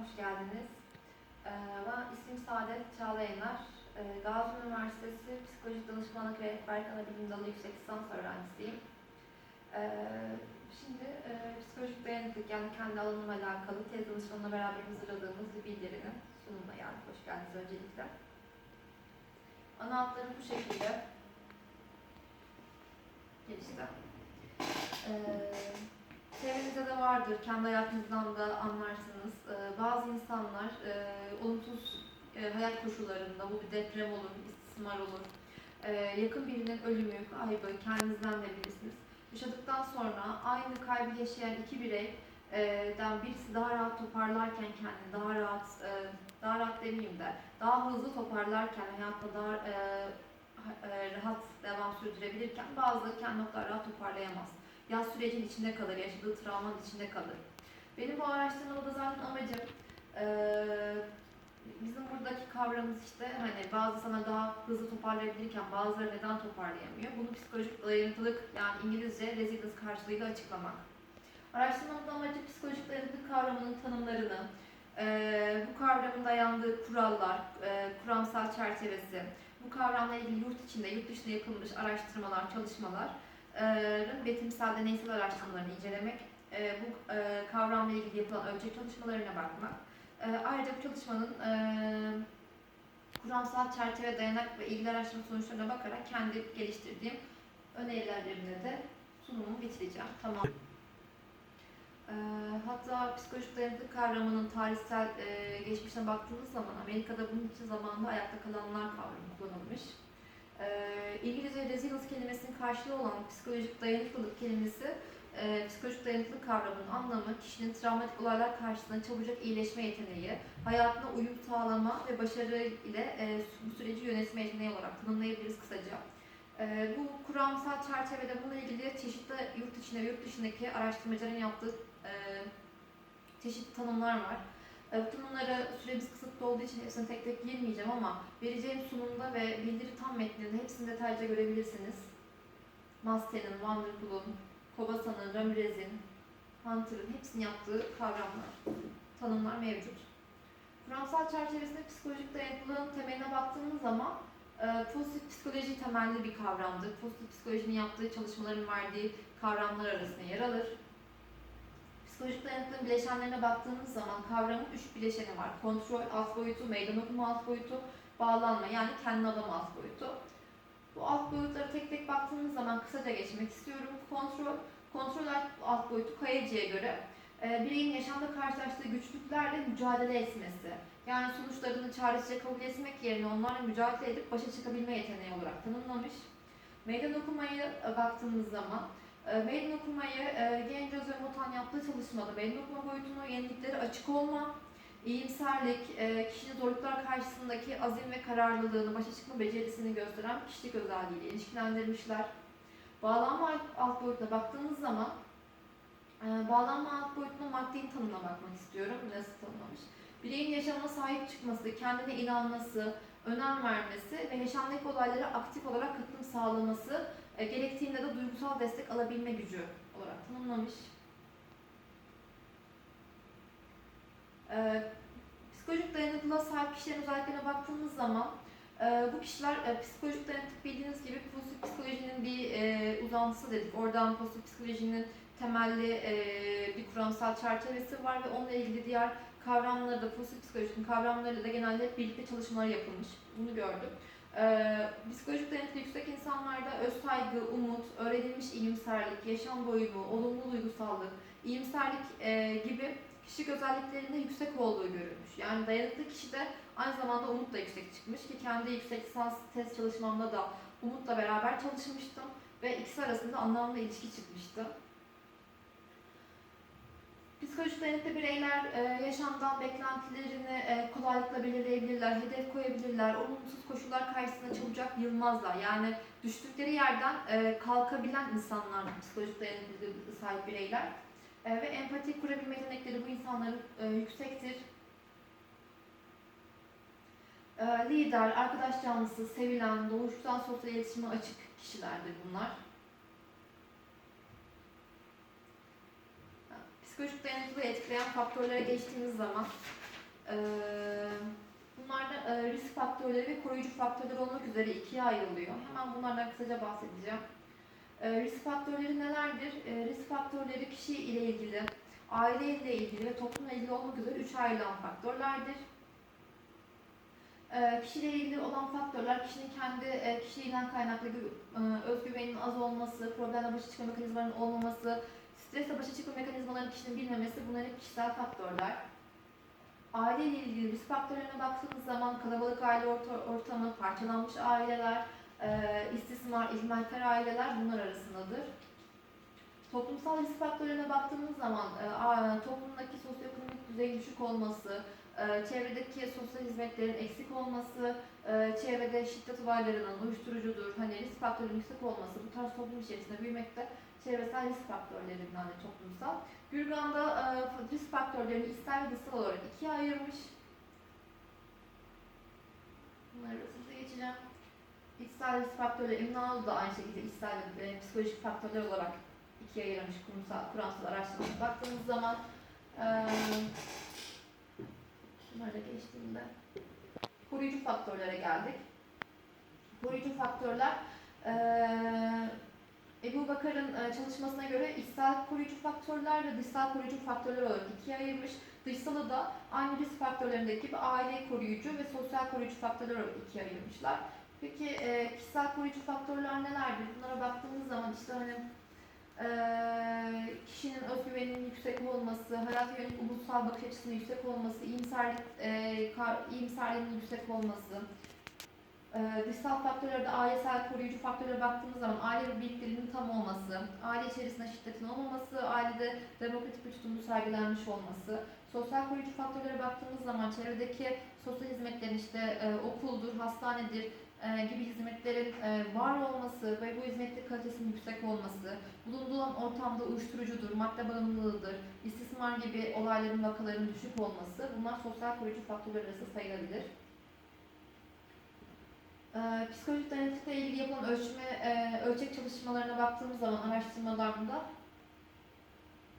hoş geldiniz. Ee, ben ismim Saadet Çağlayanlar. Ee, Gazi Üniversitesi Psikolojik Danışmanlık ve Rehber Bilim Dalı Yüksek Lisans öğrencisiyim. Ee, şimdi e, psikolojik dayanıklık yani kendi alanımla alakalı tez danışmanla beraber hazırladığımız bir bildirinin sunumuna geldik. Hoş geldiniz öncelikle. Ana hatlarım bu şekilde. Gelişte. Ee, Çevrenizde de vardır, kendi hayatınızdan da anlarsınız. Ee, bazı insanlar e, olumsuz e, hayat koşullarında, bu bir deprem olur, istismar olur, e, yakın birinin ölümü, kaybı, kendinizden de bilirsiniz. Yaşadıktan sonra aynı kaybı yaşayan iki bireyden birisi daha rahat toparlarken kendini, daha rahat, e, daha rahat demeyeyim de, daha hızlı toparlarken, hayatta daha e, ha- e, rahat devam sürdürebilirken bazıları kendini o rahat toparlayamaz yaz sürecin içinde kalır, yaşadığı travmanın içinde kalır. Benim bu araştırmada zaten amacım eee, bizim buradaki kavramımız işte hani bazı sana daha hızlı toparlayabilirken bazıları neden toparlayamıyor? Bunu psikolojik dayanıklılık yani İngilizce resilience karşılığıyla açıklamak. Araştırmamın amacı psikolojik dayanıklılık kavramının tanımlarını, eee, bu kavramın dayandığı kurallar, eee, kuramsal çerçevesi, bu kavramla ilgili yurt içinde, yurt dışında yapılmış araştırmalar, çalışmalar, e, betimsel deneysel araştırmalarını incelemek, bu kavramla ilgili yapılan ölçek çalışmalarına bakmak. Ayrıca bu çalışmanın kuramsal çerçeve dayanak ve ilgili araştırma sonuçlarına bakarak kendi geliştirdiğim önerilerimle de sunumumu bitireceğim. Tamam. Hatta psikolojik dayanıklılık kavramının tarihsel geçmişine baktığınız zaman Amerika'da bunun için zamanında ayakta kalanlar kavramı kullanılmış. Ee, İngilizce resilience kelimesinin karşılığı olan psikolojik dayanıklılık kelimesi, e, psikolojik dayanıklılık kavramının anlamı kişinin travmatik olaylar karşısında çabucak iyileşme yeteneği, hayatına uyum sağlama ve başarı ile e, bu süreci yönetme yeteneği olarak tanımlayabiliriz kısaca. E, bu kuramsal çerçevede bununla ilgili çeşitli yurt içinde ve yurt dışındaki araştırmacıların yaptığı e, çeşitli tanımlar var. Bütün bunları süremiz kısıtlı olduğu için hepsine tek tek girmeyeceğim ama vereceğim sunumda ve bildiri tam metninde hepsini detaylıca görebilirsiniz. Master'ın, Vanderpool'un, Kobasa'nın, Ramirez'in, Hunter'ın hepsini yaptığı kavramlar, tanımlar mevcut. Kuramsal çerçevesinde psikolojik dayanıklılığın temeline baktığımız zaman e, pozitif psikoloji temelli bir kavramdır. Pozitif psikolojinin yaptığı çalışmaların verdiği kavramlar arasında yer alır. Psikolojik dayanıklılığın bileşenlerine baktığımız zaman kavramın üç bileşeni var. Kontrol alt boyutu, meydan okuma alt boyutu, bağlanma yani kendi adam alt boyutu. Bu alt boyutlara tek tek baktığımız zaman kısaca geçmek istiyorum. Kontrol, kontrol alt, boyutu Kayacı'ya göre e, bireyin yaşamda karşılaştığı güçlüklerle mücadele etmesi. Yani sonuçlarını çaresiz kabul etmek yerine onlarla mücadele edip başa çıkabilme yeteneği olarak tanımlamış. Meydan okumayı baktığımız zaman e, Meydan okumayı e, genç Jose Motan yaptığı çalışmada meydan okuma boyutunu yeniliklere açık olma, iyimserlik, e, kişinin zorluklar karşısındaki azim ve kararlılığını, başa çıkma becerisini gösteren kişilik özelliğiyle ilişkilendirmişler. Bağlanma alt boyutuna baktığımız zaman e, bağlanma alt boyutuna maddeyi tanımına bakmak istiyorum. Nasıl tanımlamış? Bireyin yaşamına sahip çıkması, kendine inanması, önem vermesi ve yaşamdaki olaylara aktif olarak katılım sağlaması e, gerektiğinde de duygusal destek alabilme gücü olarak tanımlamış. E, psikolojik dayanıklılığa sahip kişilerin özelliklerine baktığımız zaman e, bu kişiler e, psikolojik dayanıklık bildiğiniz gibi pozitif psikolojinin bir e, uzantısı dedik. Oradan pozitif psikolojinin temelli e, bir kuramsal çerçevesi var ve onunla ilgili diğer kavramları da pozitif psikolojinin kavramlarıyla da genelde birlikte çalışmalar yapılmış. Bunu gördüm. Ee, psikolojik dayanıklı yüksek insanlarda öz saygı, umut, öğrenilmiş iyimserlik, yaşam doyumu, olumlu duygusallık, iyimserlik e, gibi kişilik özelliklerinde yüksek olduğu görülmüş. Yani dayanıklı kişide aynı zamanda umut da yüksek çıkmış ki kendi yüksek lisans test çalışmamda da umutla beraber çalışmıştım ve ikisi arasında anlamlı ilişki çıkmıştı. Psikolojik dayanıklı bireyler e, yaşamdan beklentilerini e, kolaylıkla belirleyebilirler, hedef koyabilirler, olumsuz koşullar karşısında çabucak yılmazlar. Yani düştükleri yerden e, kalkabilen insanlar psikolojik dayanıklılığa sahip bireyler. E, ve empati kurabilme yetenekleri bu insanların yüksektir. Lider, arkadaş canlısı, sevilen, doğuştan sosyal iletişime açık kişilerdir bunlar. Psikolojik dayanıklılığı etkileyen faktörlere geçtiğimiz zaman Ee, bunlarda e, risk faktörleri ve koruyucu faktörler olmak üzere ikiye ayrılıyor. Hemen bunlardan kısaca bahsedeceğim. Ee, risk faktörleri nelerdir? Ee, risk faktörleri kişi ile ilgili, aile ile ilgili ve toplumla ilgili olmak üzere üç ayrılan faktörlerdir. Ee, kişiyle ilgili olan faktörler, kişinin kendi e, kişiliğinden kaynaklı e, özgüveninin az olması, problemle başa çıkma mekanizmalarının olmaması, stresle başa çıkma mekanizmalarını kişinin bilmemesi bunlar hep kişisel faktörler. Aile ile ilgili risk faktörlerine baktığımız zaman kalabalık aile orta- ortamı, parçalanmış aileler, istismar, ihmalkar aileler bunlar arasındadır. Toplumsal risk faktörlerine baktığımız zaman toplumdaki sosyoekonomik düzeyin düşük olması, çevredeki sosyal hizmetlerin eksik olması, çevrede şiddet olaylarının uyuşturucudur, hani risk faktörünün yüksek olması bu tarz toplum içerisinde büyümekte çevresel risk faktörlerinden de toplumsal. Gürgan'da e, risk faktörlerini ister ve dışsal olarak ikiye ayırmış. Bunları size geçeceğim. İçsel risk faktörleri, İmnalı da aynı şekilde içsel ve psikolojik faktörler olarak ikiye ayırmış kurumsal, kuramsal araştırmaya baktığımız zaman e, şunları da geçtiğimde koruyucu faktörlere geldik. Koruyucu faktörler eee Ebu Bakar'ın e, çalışmasına göre içsel koruyucu faktörler ve dışsal koruyucu faktörler olarak ikiye ayırmış. Dışsalı da aynı risk faktörlerindeki gibi aile koruyucu ve sosyal koruyucu faktörler olarak ikiye ayırmışlar. Peki e, kişisel koruyucu faktörler nelerdir? Bunlara baktığımız zaman işte hani e, kişinin özgüveninin yüksek olması, hayata yönelik umutsal bakış açısının yüksek olması, iyimserlik, e, iyimserliğinin yüksek olması, ee, dışsal faktörlerde ailesel koruyucu faktörlere baktığımız zaman aile birlikteliğinin tam olması, aile içerisinde şiddetin olmaması, ailede demokratik bir tutumun sergilenmiş olması, sosyal koruyucu faktörlere baktığımız zaman çevredeki sosyal hizmetlerin işte e, okuldur, hastanedir e, gibi hizmetlerin e, var olması ve bu hizmetlerin kalitesinin yüksek olması, bulunduğu ortamda uyuşturucudur, madde bağımlılığıdır, istismar gibi olayların vakaların düşük olması bunlar sosyal koruyucu faktörler arasında sayılabilir. Ee, psikolojik dayanıklılıkla ilgili yapılan ölçme, e, ölçek çalışmalarına baktığımız zaman araştırmalarında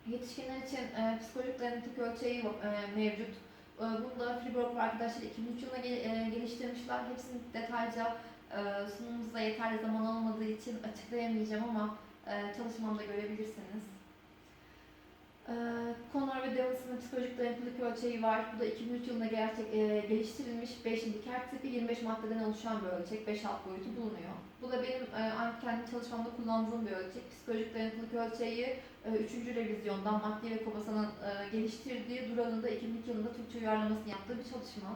yetişkinler için e, psikolojik dayanıklılık ölçeği e, mevcut. E, bunu da Fribourg arkadaşlar 2003 yılında gel- geliştirmişler. Hepsini detaylıca e, sunumumuzda yeterli zaman olmadığı için açıklayamayacağım ama çalışmamda görebilirsiniz. Connor ve Davis'in psikolojik dayanıklılık ölçeği var. Bu da 2003 yılında gerçek, e, geliştirilmiş 5 indikert tipi 25 maddeden oluşan bir ölçek. 5 alt boyutu bulunuyor. Bu da benim e, kendi çalışmamda kullandığım bir ölçek. Psikolojik dayanıklılık ölçeği 3. revizyondan Maddi ve Kobasa'nın e, geliştirdiği Duran'ın da 2002 yılında Türkçe uyarlamasını yaptığı bir çalışma.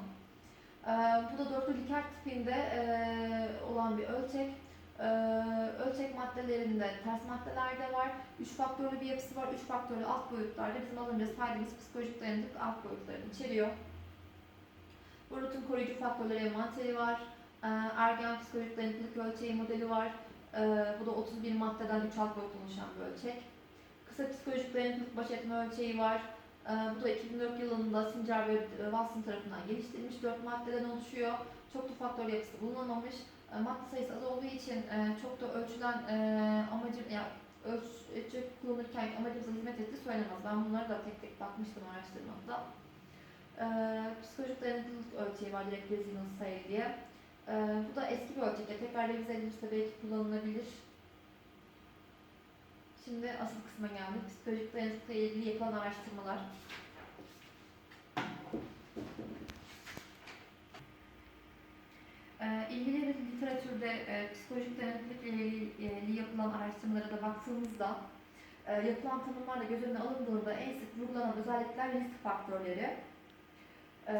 E, bu da dörtlü Likert tipinde e, olan bir ölçek. Ee, ölçek maddelerinde ters maddeler de var. Üç faktörlü bir yapısı var. Üç faktörlü alt boyutlarda bizim az önce saydığımız psikolojik dayanıklık alt boyutlarını içeriyor. Burut'un koruyucu faktörleri envanteri var. Ee, ergen psikolojik dayanıklılık ölçeği modeli var. Ee, bu da 31 maddeden 3 alt boyuttan oluşan bir ölçek. Kısa psikolojik dayanıklılık baş etme ölçeği var. Bu da 2004 yılında Sincar ve Watson tarafından geliştirilmiş 4 maddeden oluşuyor. Çoklu faktör yapısı bulunamamış. E, madde sayısı az olduğu için e, çok da ölçülen e, amacı ya ölçecek kullanırken amacımıza hizmet ettiği söylemez. Ben bunlara da tek tek bakmıştım araştırmamda. E, psikolojik dayanıklılık ölçeği var direkt resilience sayı diye. E, bu da eski bir ölçek. Ya, tekrar revize edilirse belki kullanılabilir. Şimdi asıl kısma geldik. Psikolojik dayanıklılıkla ilgili yapılan araştırmalar. Ee, ilgili bir literatürde e, psikolojik dayanıklılıkla ilgili yapılan araştırmalara da baktığımızda e, yapılan tanımlarla göz önüne alındığında en sık vurgulanan özellikler risk faktörleri, e,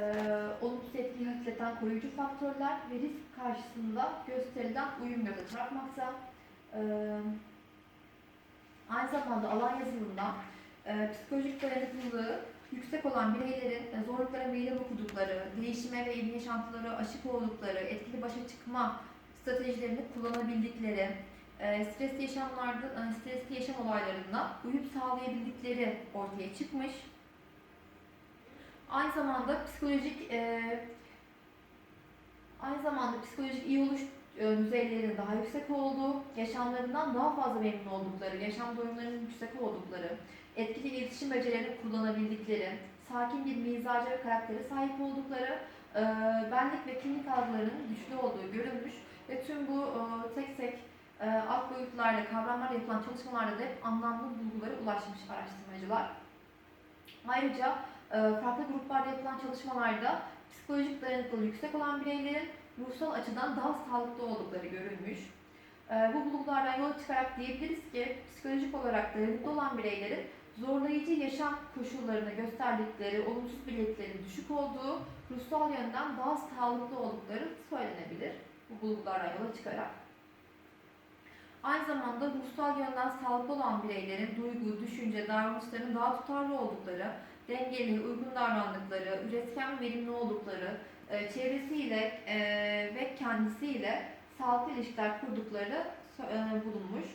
olumsuz etkiyi hafifleten koruyucu faktörler ve risk karşısında gösterilen uyum göze çarpmakta. E, aynı zamanda alan yazılımında e, psikolojik dayanıklılığı yüksek olan bireylerin e, zorluklara meydan okudukları, değişime ve yeni yaşantılara aşık oldukları, etkili başa çıkma stratejilerini kullanabildikleri, e, stresli yaşamlarda, e, stresli yaşam olaylarında uyum sağlayabildikleri ortaya çıkmış. Aynı zamanda psikolojik e, aynı zamanda psikolojik iyi oluş düzeylerinin daha yüksek olduğu, yaşamlarından daha fazla memnun oldukları, yaşam doyumlarının yüksek oldukları, etkili iletişim becerilerini kullanabildikleri, sakin bir mizaca ve karaktere sahip oldukları, benlik ve kimlik algılarının güçlü olduğu görülmüş ve tüm bu e, tek tek e, alt boyutlarla, kavramlarla yapılan çalışmalarda da hep anlamlı bulgulara ulaşmış araştırmacılar. Ayrıca e, farklı gruplarda yapılan çalışmalarda psikolojik dayanıklılığı yüksek olan bireylerin ruhsal açıdan daha sağlıklı oldukları görülmüş. Bu bulgulardan yola çıkarak diyebiliriz ki psikolojik olarak dayanıklı olan bireylerin zorlayıcı yaşam koşullarını gösterdikleri olumsuz belirtilerin düşük olduğu, ruhsal yönden daha sağlıklı oldukları söylenebilir bu bulgulardan yola çıkarak. Aynı zamanda ruhsal yönden sağlıklı olan bireylerin duygu, düşünce, davranışlarının daha tutarlı oldukları, dengeli, uygun davrandıkları, üretken ve verimli oldukları, e, çevresiyle e, ve kendisiyle sağlıklı ilişkiler kurdukları e, bulunmuş.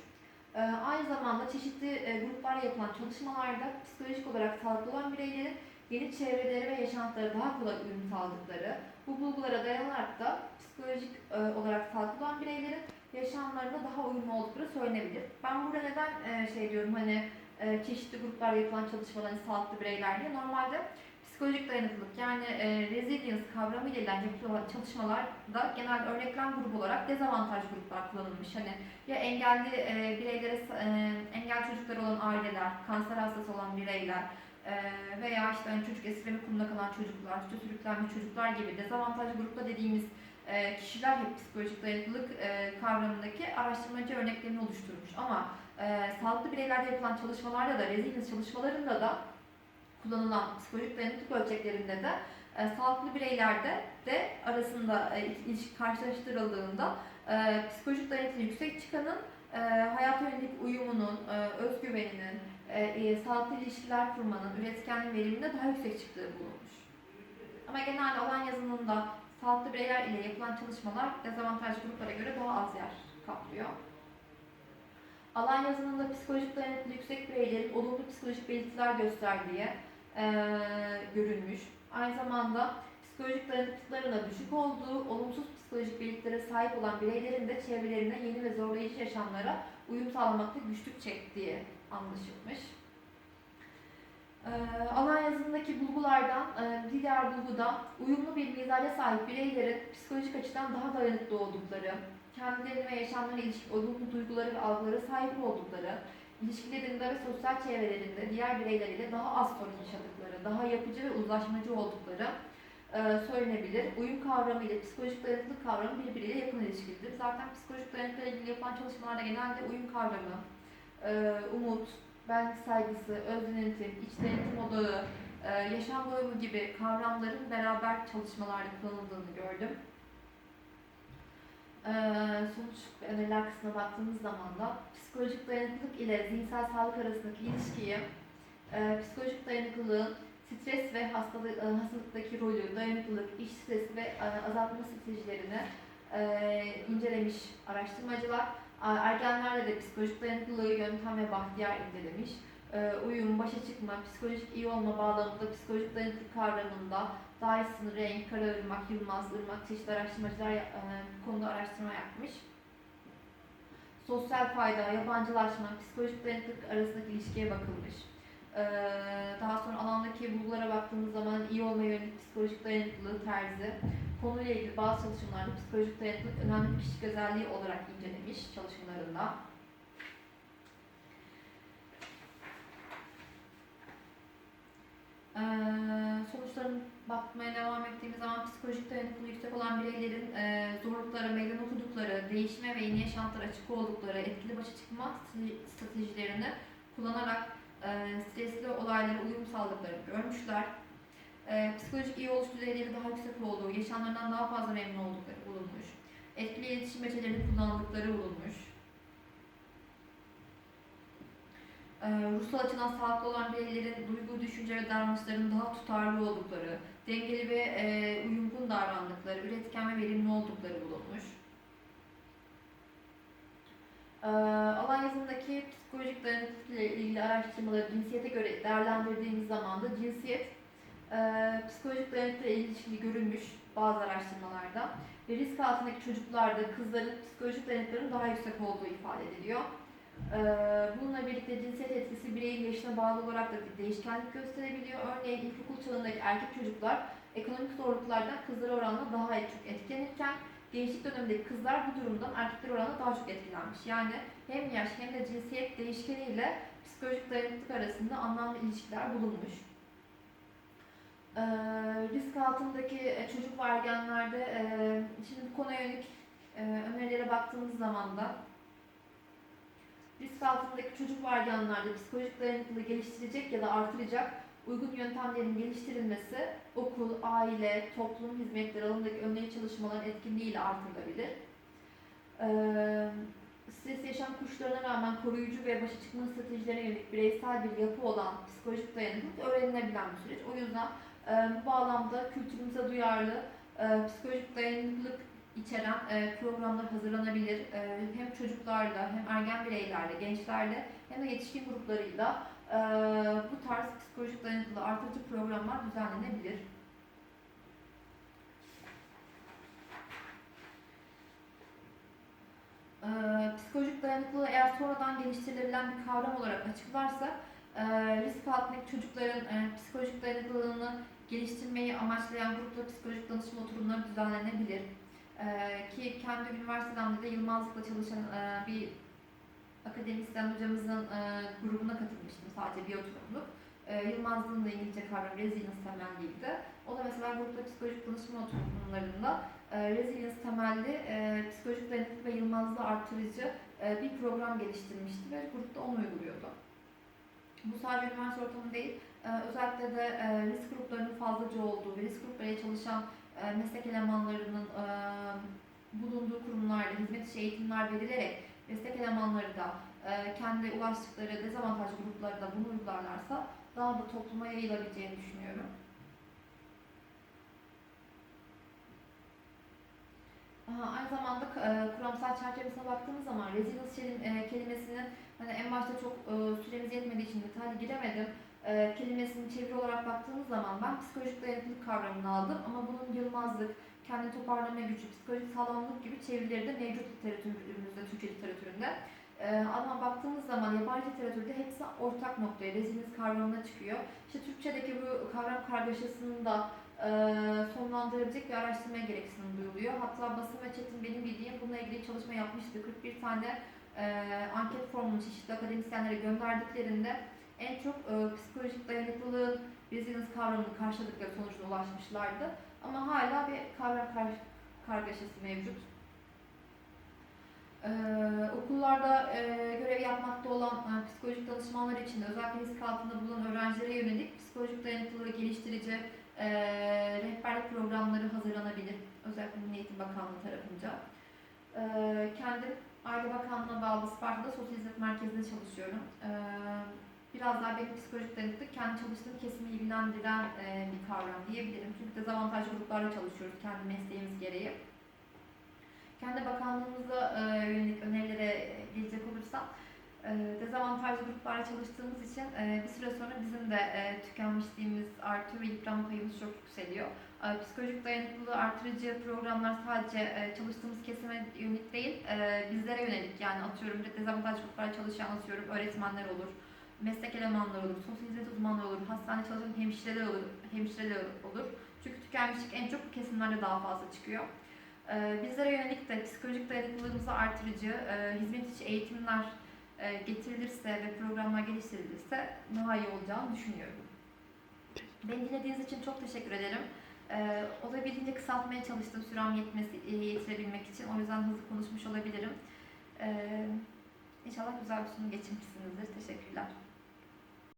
Aynı zamanda çeşitli gruplarla yapılan çalışmalarda psikolojik olarak sağlıklı olan bireylerin yeni çevreleri ve yaşantılara daha kolay uyum sağladıkları, bu bulgulara dayanarak da psikolojik e, olarak sağlıklı olan bireylerin yaşamlarında daha uyumlu oldukları söylenebilir. Ben burada neden e, şey diyorum hani e, çeşitli gruplarla yapılan çalışmaların sağlıklı bireyler diye. Normalde psikolojik dayanıklılık yani e, resilience kavramı ile yapılan çalışmalarda genel örneklem grubu olarak dezavantajlı gruplar kullanılmış. Hani ya engelli e, bireylere, e, engel çocukları olan aileler, kanser hastası olan bireyler veya işte hani çocuk esirgeme kurumunda kalan çocuklar, işte sürüklenmiş çocuklar gibi dezavantajlı grupta dediğimiz e, kişiler hep psikolojik dayanıklılık e, kavramındaki araştırmacı örneklerini oluşturmuş. Ama e, sağlıklı bireylerde yapılan çalışmalarda da, resilience çalışmalarında da kullanılan psikolojik dayanıklılık ölçeklerinde de e, sağlıklı bireylerde de arasında e, karşılaştırıldığında e, psikolojik dayanıklılığı yüksek çıkanın e, hayata yönelik uyumunun, e, özgüveninin, e, e, sağlıklı ilişkiler kurmanın, üretkenliğin veriminde daha yüksek çıktığı bulunmuş. Ama genel alan yazılımında sağlıklı bireyler ile yapılan çalışmalar dezavantajlı gruplara göre daha az yer kaplıyor. Alan yazılımında psikolojik dayanıklılığı yüksek bireylerin olumlu psikolojik belirtiler gösterdiği eee, görülmüş. Aynı zamanda psikolojik dayanıklılıklarına düşük olduğu, olumsuz psikolojik belirtilere sahip olan bireylerin de çevrelerine yeni ve zorlayıcı yaşamlara uyum sağlamakta güçlük çektiği anlaşılmış. Ee, alan yazılımındaki bulgulardan e, diğer bulgu da uyumlu bir mizaca sahip bireylerin psikolojik açıdan daha dayanıklı oldukları, kendilerine ve yaşamlarına ilişkin olumlu duyguları ve algılara sahip oldukları, ilişkilerinde ve sosyal çevrelerinde diğer bireyler ile daha az sorun yaşadıkları, daha yapıcı ve uzlaşmacı oldukları e, söylenebilir. Uyum kavramı ile psikolojik dayanıklılık kavramı birbiriyle yakın ilişkilidir. Zaten psikolojik dayanıklılıkla ilgili yapılan çalışmalarda genelde uyum kavramı, e, umut, benlik saygısı, öz denetim, iç denetim odağı, e, yaşam doyumu gibi kavramların beraber çalışmalarda kullanıldığını gördüm. E, sonuç öneriler kısmına baktığımız zaman da psikolojik dayanıklılık ile zihinsel sağlık arasındaki ilişkiyi, e, psikolojik dayanıklılığın stres ve hastalık, e, hastalıktaki rolü, dayanıklılık, iş stresi ve azaltma stratejilerini e, incelemiş araştırmacılar. Ergenlerle de psikolojik dayanıklılığı, yöntem ve bahtiyar incelemiş. E, uyum, başa çıkma, psikolojik iyi olma bağlamında psikolojik dayanıklılık kavramında Dyson, Renk, Karaırmak, Yılmaz, Irmak çeşitli araştırmacılar e, konuda araştırma yapmış. Sosyal fayda, yabancılaşma, psikolojik dayanıklılık arasındaki ilişkiye bakılmış. E, daha sonra alandaki bulgulara baktığımız zaman iyi olmaya yönelik psikolojik dayanıklılığı terzi, konuyla ilgili bazı çalışmalarda psikolojik dayanıklılık önemli bir kişilik özelliği olarak incelemiş çalışmalarında. Ee, sonuçların bakmaya devam ettiğimiz zaman psikolojik dayanıklılığı yüksek olan bireylerin e, zorluklara meydan okudukları, değişime ve yeni yaşantılara açık oldukları etkili başa çıkma strate- stratejilerini kullanarak e, stresli olaylara uyum sağladıklarını görmüşler. E, psikolojik iyi oluş düzeyleri daha yüksek olduğu, yaşamlarından daha fazla memnun oldukları bulunmuş. Etkili iletişim becerilerini kullandıkları bulunmuş. Ee, ruhsal açıdan sağlıklı olan bireylerin duygu, düşünce ve davranışlarının daha tutarlı oldukları, dengeli ve e, uyumlu davrandıkları, üretken ve verimli oldukları bulunmuş. Ee, alan yazımındaki psikolojik dayanıklılık ilgili araştırmaları cinsiyete göre değerlendirdiğimiz zaman da cinsiyet e, psikolojik dayanıklılıkla ilişkili görülmüş bazı araştırmalarda ve risk altındaki çocuklarda kızların psikolojik dayanıklarının daha yüksek olduğu ifade ediliyor. Ee, bununla birlikte cinsiyet etkisi bireyin yaşına bağlı olarak da değişkenlik gösterebiliyor. Örneğin ilkokul çağındaki erkek çocuklar ekonomik zorluklardan kızlara oranla daha çok etkilenirken gençlik dönemindeki kızlar bu durumdan erkekler oranla daha çok etkilenmiş. Yani hem yaş hem de cinsiyet değişkeniyle psikolojik dayanıklık arasında anlamlı ilişkiler bulunmuş. Ee, risk altındaki e, çocuk ve ergenlerde şimdi bu konuya yönelik e, önerilere baktığımız zaman da risk altındaki çocuk ve ergenlerde psikolojik dayanıklılığı geliştirecek ya da artıracak uygun yöntemlerin geliştirilmesi okul, aile, toplum hizmetleri alanındaki önleyici çalışmaların etkinliğiyle artırılabilir. Ee, stres yaşam koşullarına rağmen koruyucu ve başa çıkma stratejilerine yönelik bireysel bir yapı olan psikolojik dayanıklılık öğrenilebilen bir süreç. O yüzden bu bağlamda kültürümüze duyarlı, e, psikolojik dayanıklılık içeren e, programlar hazırlanabilir. E, hem çocuklarla, hem ergen bireylerle, gençlerle hem de yetişkin gruplarıyla bu tarz psikolojik dayanıklılığı artırıcı programlar düzenlenebilir. Psikolojik dayanıklılığı eğer sonradan geliştirilebilen bir kavram olarak açıklarsak, e, risk altındaki çocukların psikolojik dayanıklılığını geliştirmeyi amaçlayan grupla psikolojik danışma oturumları düzenlenebilir. Ee, ki kendi üniversitemde de Yılmazlık'la çalışan e, bir akademisyen hocamızın e, grubuna katılmıştım sadece bir oturumluk. E, Yılmazlık'ın da İngilizce kavramı resilience temelliydi. O da mesela grupta psikolojik danışma oturumlarında e, resilience temelli e, psikolojik dayanıklılık ve Yılmazlığı artırıcı e, bir program geliştirmişti ve grupta onu uyguluyordu. Bu sadece üniversite ortamı değil, özellikle de e, risk gruplarının fazlaca olduğu ve risk gruplarıyla çalışan e, meslek elemanlarının e, bulunduğu kurumlarda hizmet içi eğitimler verilerek meslek elemanları da kendi ulaştıkları dezavantaj grupları da bunu uygularlarsa daha da topluma yayılabileceğini düşünüyorum. Aha, aynı zamanda e, kuramsal çerçevesine baktığımız zaman resilience kelimesinin hani en başta çok e, süremiz yetmediği için detaylı giremedim e, kelimesini çeviri olarak baktığımız zaman ben psikolojik dayanıklılık kavramını aldım ama bunun yılmazlık, kendi toparlama gücü, psikolojik sağlamlık gibi çevirileri de mevcut literatürümüzde, Türkçe literatüründe. E, ama baktığımız zaman yabancı literatürde hepsi ortak noktaya, reziliniz kavramına çıkıyor. İşte Türkçedeki bu kavram kargaşasını da e, sonlandırabilecek bir araştırmaya gereksinim duyuluyor. Hatta basın ve çetin benim bildiğim bununla ilgili çalışma yapmıştı. 41 tane e, anket formunu çeşitli akademisyenlere gönderdiklerinde en çok e, psikolojik dayanıklılığın resilience kavramını karşıladıkları sonucuna ulaşmışlardı. Ama hala bir kavram kar kargaşası mevcut. Ee, okullarda e, görev yapmakta olan e, psikolojik danışmanlar için özellikle risk altında bulunan öğrencilere yönelik psikolojik dayanıklılığı geliştirici e, rehberlik programları hazırlanabilir. Özellikle Milli Eğitim Bakanlığı tarafınca. E, kendim Aile Bakanlığı'na bağlı Sparta'da Sosyal Hizmet Merkezi'nde çalışıyorum. E, biraz daha benim psikolojik dayanıklık kendi çalıştığım kesimi ilgilendiren e, bir kavram diyebilirim. Çünkü dezavantajlı gruplarla çalışıyoruz kendi mesleğimiz gereği. Kendi bakanlığımıza e, yönelik önerilere gelecek olursam, e, dezavantajlı gruplarla çalıştığımız için e, bir süre sonra bizim de e, tükenmişliğimiz artıyor ve yıpranma payımız çok yükseliyor. E, psikolojik dayanıklılığı artırıcı programlar sadece e, çalıştığımız kesime yönelik değil, e, bizlere yönelik yani atıyorum dezavantajlı gruplarla çalışan atıyorum öğretmenler olur, meslek elemanları olur, sosyal hizmet uzmanları olur, hastanede çalışan hemşireler olur, hemşireler olur. Çünkü tükenmişlik en çok bu kesimlerde daha fazla çıkıyor. Ee, bizlere yönelik de psikolojik dayanıklılığımızı artırıcı e, hizmet içi eğitimler e, getirilirse ve programlar geliştirilirse daha iyi olacağını düşünüyorum. Beni dinlediğiniz için çok teşekkür ederim. Ee, olabildiğince kısaltmaya çalıştım sürem yetmesi, e, yetirebilmek için. O yüzden hızlı konuşmuş olabilirim. Ee, inşallah güzel bir sunum geçirmişsinizdir. Teşekkürler.